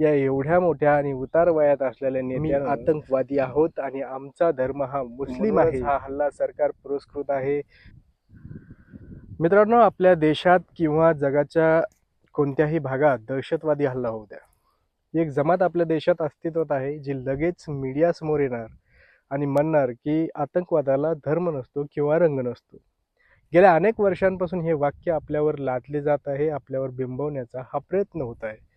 या एवढ्या मोठ्या आणि उतार वयात असलेल्या नेते आतंकवादी आहोत आणि आमचा धर्म हा मुस्लिम आहे. हा हल्ला सरकार पुरस्कृत आहे. मित्रांनो आपल्या देशात किंवा जगाच्या कोणत्याही भागात दहशतवादी हल्ला होऊ द्या. एक जमात आपल्या देशात अस्तित्वात आहे जी लगेच मीडिया समोर येणार आणि म्हणणार की आतंकवादाला धर्म नसतो किंवा रंग नसतो. गेल्या अनेक वर्षांपासून हे वाक्य आपल्यावर लादले जात आहे आपल्यावर बिंबवण्याचा हा प्रयत्न होत आहे.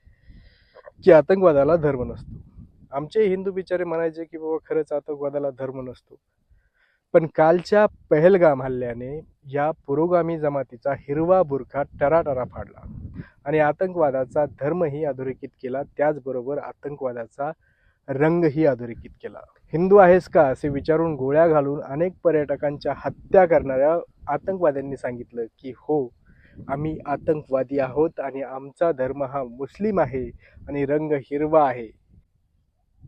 की आतंकवादाला धर्म नसतो. आमचे हिंदू बिचारे म्हणायचे की बाबा खरंच आतंकवादाला धर्म नसतो. पण कालच्या पहलगाम हल्ल्याने या पुरोगामी जमातीचा हिरवा बुरखा टराटरा फाडला आणि आतंकवादाचा धर्मही अधोरेखित केला. त्याचबरोबर आतंकवादाचा रंगही अधोरेखित केला. हिंदू आहेस का असे विचारून गोळ्या घालून अनेक पर्यटकांच्या हत्या करणाऱ्या आतंकवाद्यांनी सांगितलं की हो आम्ही आतंकवादी आहोत आणि आमचा धर्म हा मुस्लिम आहे आणि रंग हिरवा आहे.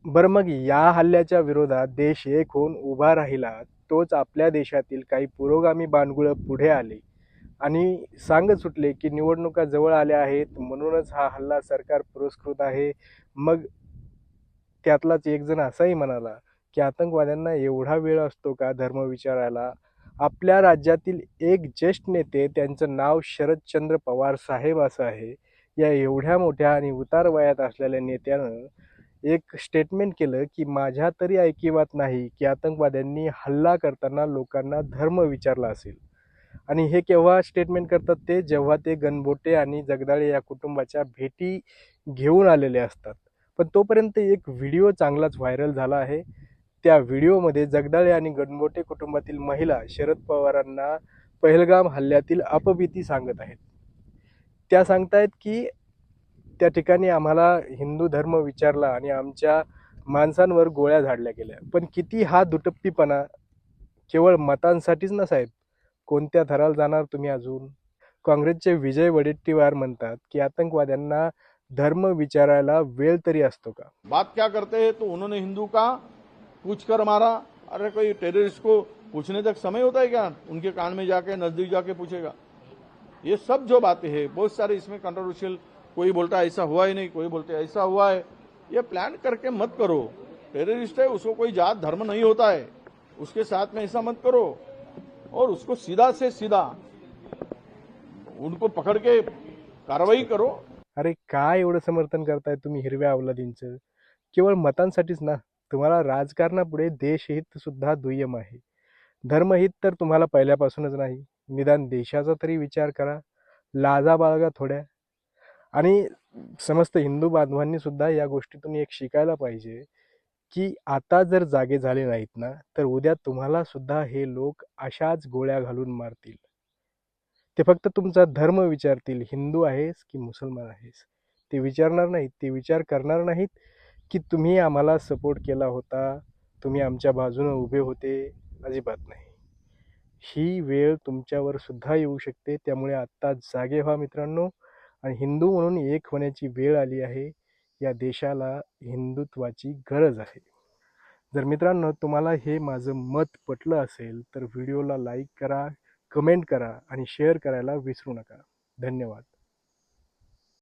बरं मग या हल्ल्याच्या विरोधात देश एक होऊन उभा राहिला तोच आपल्या देशातील काही पुरोगामी बांडगुळं पुढे आले. आणि सांगत सुटले की निवडणुका जवळ आल्या आहेत म्हणूनच हा हल्ला सरकार पुरस्कृत आहे. मग त्यातलाच एक जण असाही म्हणाला की आतंकवाद्यांना एवढा वेळ असतो का धर्म विचारायला? आपल्या राज्यातील एक ज्येष्ठ नेते त्यांचं नाव शरदचंद्र पवार साहेब असं आहे. या एवढ्या मोठ्या आणि उतार वयात असलेल्या नेत्यानं एक स्टेटमेंट केलं की माझ्या तरी ऐकिवात नाही की आतंकवाद्यांनी हल्ला करताना लोकांना धर्म विचारला असेल. आणि हे केव्हा स्टेटमेंट करतात ते? जेव्हा ते गणबोटे आणि जगदाळे या कुटुंबाच्या भेटी घेऊन आलेले असतात. पण तोपर्यंत एक व्हिडिओ चांगलाच व्हायरल झाला आहे. त्या व्हिडिओमध्ये जगदाळे आणि गणबोटे कुटुंबातील महिला शरद पवारांना पहलगाम हल्ल्यातील अपभीती सांगत आहेत. त्या सांगतायत की त्या ठिकाणी आम्हाला हिंदू धर्म विचारला आणि आमच्या माणसांवर गोळ्या झाडल्या गेल्या. पण किती हा दुटप्पीपणा केवळ मतांसाठीच ना साहेब? कोणत्या थराला जाणार तुम्ही अजून? काँग्रेसचे विजय वडेट्टीवार म्हणतात की आतंकवाद्यांना धर्म विचारायला वेळ तरी असतो का? बात क्या करते हैं? तो उन्होंने हिंदू का पूछ कर मारा। अरे कोई टेररिस्ट को पूछने तक समय होता है क्या? उनके कान में जाके नजदीक जाके पूछेगा। ये सब जो बातें हैं बहुत सारे इसमें कंट्रोवर्शियल कोई बोलता है ऐसा हुआ ही नहीं कोई बोलते ऐसा हुआ है। ये प्लान करके मत करो। टेररिस्ट है उसको कोई जात धर्म नहीं होता है। उसके साथ में ऐसा मत करो। और उसको सीधा से सीधा उनको पकड़ के कार्रवाई करो। अरे काय एवढं समर्थन करताय तुम्ही हिरव्या अवलादींचं? केवळ मतांसाठीच ना? तुम्हाला राजकारणापुढे देशहित सुद्धा दुय्यम आहे. धर्महित तर तुम्हाला पहिल्यापासूनच नाही. निदान देशाचा तरी विचार करा. लाजा बाळगा थोड्या. आणि समस्त हिंदू बांधवांनी सुद्धा या गोष्टीतून एक शिकायला पाहिजे की आता जर जागे झाले नाहीत ना तर उद्या तुम्हाला सुद्धा हे लोक अशाच गोळ्या घालून मारतील. ते फक्त तुमचा धर्म विचारतील. हिंदू आहेस की मुसलमान आहेस? ते विचारणार नाहीत. ते विचार करणार नाहीत. की तुम्ही आम्हाला सपोर्ट केला होता तुम्ही आमच्या बाजूनं उभे होते अजिबात नाही. ही वेळ तुमच्यावर सुद्धा येऊ शकते त्यामुळे आत्ता जागे व्हा मित्रांनो. आणि हिंदू म्हणून एक होण्याची वेळ आली आहे. या देशाला हिंदुत्वाची गरज आहे. जर मित्रांनो तुम्हाला हे माझं मत पटलं असेल तर व्हिडिओला लाईक करा कमेंट करा आणि शेअर करायला विसरू नका. धन्यवाद.